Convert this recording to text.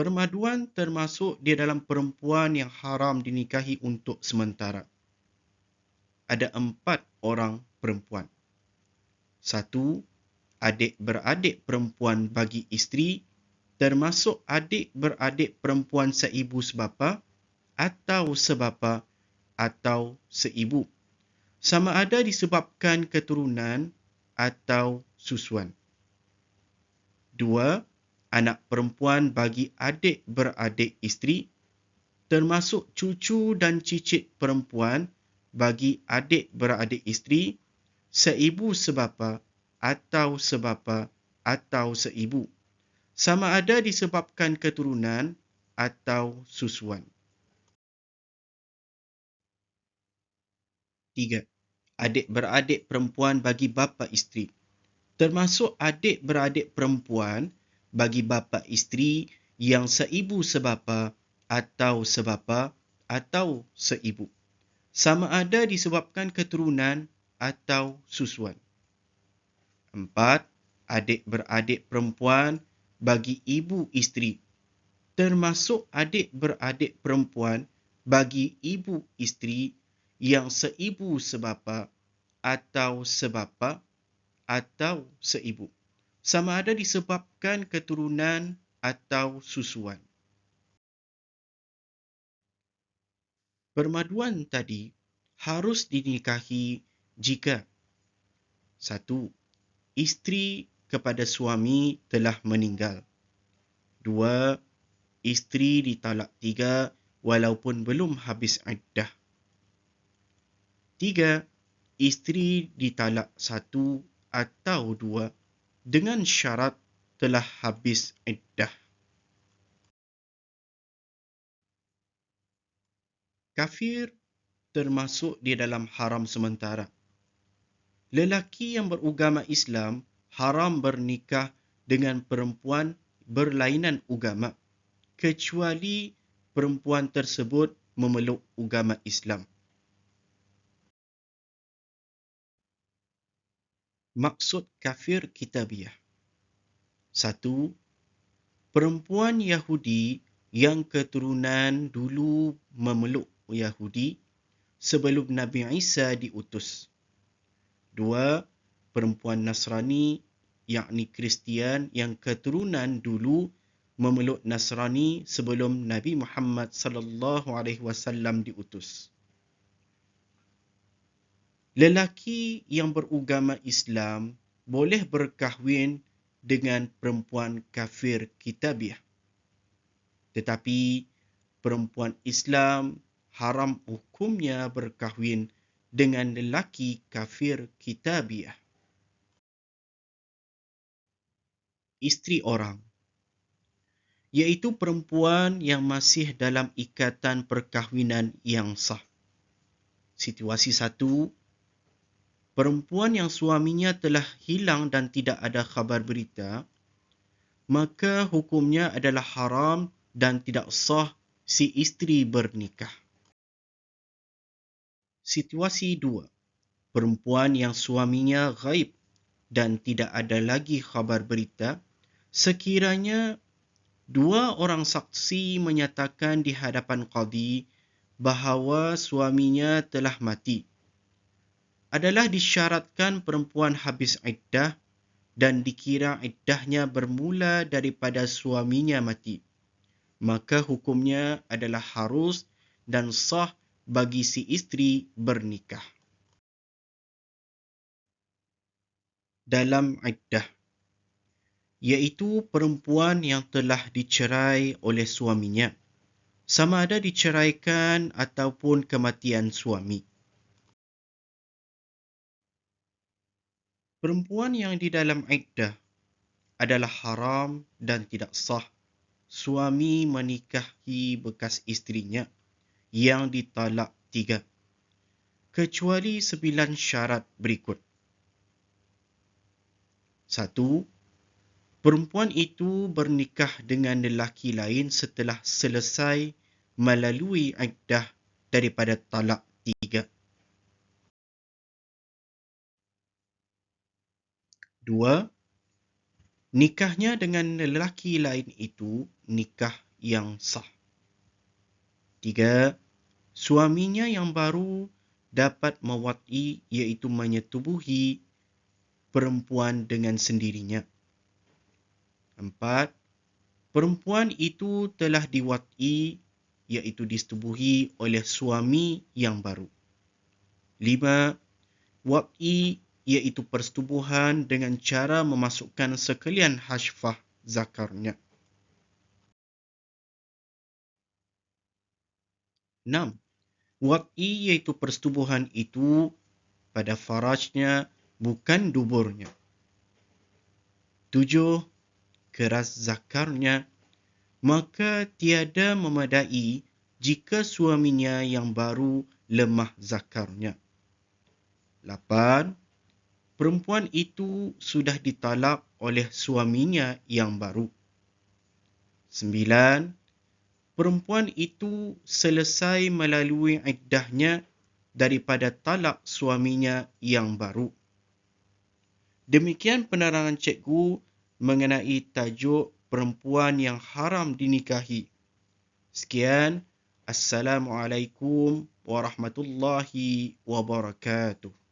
Permaduan termasuk di dalam perempuan yang haram dinikahi untuk sementara. Ada empat orang perempuan. Satu, adik-beradik perempuan bagi isteri termasuk adik-beradik perempuan seibu sebapa atau sebapa atau seibu. Sama ada disebabkan keturunan atau susuan. Dua, anak perempuan bagi adik-beradik isteri termasuk cucu dan cicit perempuan bagi adik-beradik isteri seibu sebapa atau sebapa atau seibu sama ada disebabkan keturunan atau susuan. Tiga, adik-beradik perempuan bagi bapa isteri. Termasuk adik-beradik perempuan bagi bapa isteri yang seibu sebapa atau sebapa atau seibu. Sama ada disebabkan keturunan atau susuan. Empat, adik-beradik perempuan bagi ibu isteri termasuk adik-beradik perempuan bagi ibu isteri yang seibu sebapa atau sebapa atau seibu sama ada disebabkan keturunan atau susuan. Permaduan tadi harus dinikahi jika satu isteri kepada suami telah meninggal. Dua, isteri ditalak tiga walaupun belum habis iddah. Tiga, isteri ditalak satu atau dua dengan syarat telah habis iddah. Kafir termasuk di dalam haram sementara. Lelaki yang berugama Islam haram bernikah dengan perempuan berlainan agama kecuali perempuan tersebut memeluk agama Islam. Maksud kafir kitabiah. Satu, perempuan Yahudi yang keturunan dulu memeluk Yahudi sebelum Nabi Isa diutus. Dua, perempuan Nasrani yakni Kristian yang keturunan dulu memeluk Nasrani sebelum Nabi Muhammad sallallahu alaihi wasallam diutus. Lelaki yang beragama Islam boleh berkahwin dengan perempuan kafir kitabiah. Tetapi perempuan Islam haram hukumnya berkahwin dengan lelaki kafir kitabiah. isteri orang iaitu perempuan yang masih dalam ikatan perkahwinan yang sah. Situasi satu, perempuan yang suaminya telah hilang dan tidak ada khabar berita, maka hukumnya adalah haram dan tidak sah si isteri bernikah. Situasi dua, perempuan yang suaminya gaib dan tidak ada lagi khabar berita, sekiranya dua orang saksi menyatakan di hadapan qadi bahawa suaminya telah mati adalah disyaratkan perempuan habis iddah dan dikira iddahnya bermula daripada suaminya mati. Maka hukumnya adalah harus dan sah bagi si isteri bernikah. Dalam iddah iaitu perempuan yang telah dicerai oleh suaminya. Sama ada diceraikan ataupun kematian suami perempuan yang di dalam iddah adalah haram dan tidak sah. Suami menikahi bekas isterinya yang ditalak tiga. Kecuali sembilan syarat berikut. Satu perempuan itu bernikah dengan lelaki lain setelah selesai melalui iddah daripada talak Dua, nikahnya dengan lelaki lain itu nikah yang sah. Tiga, suaminya yang baru dapat mewati iaitu menyetubuhi perempuan dengan sendirinya. Empat, perempuan itu telah diwati iaitu disetubuhi oleh suami yang baru. Lima, wati iaitu persetubuhan dengan cara memasukkan sekalian hashfah zakarnya. Enam, wati iaitu persetubuhan itu pada farajnya bukan duburnya. Tujuh, keras zakarnya maka tiada memadai jika suaminya yang baru lemah zakarnya. Perempuan itu sudah ditalak oleh suaminya yang baru. Sembilan, perempuan itu selesai melalui iddahnya daripada talak suaminya yang baru. Demikian penerangan cikgu mengenai tajuk perempuan yang haram dinikahi. Sekian. Assalamualaikum warahmatullahi wabarakatuh.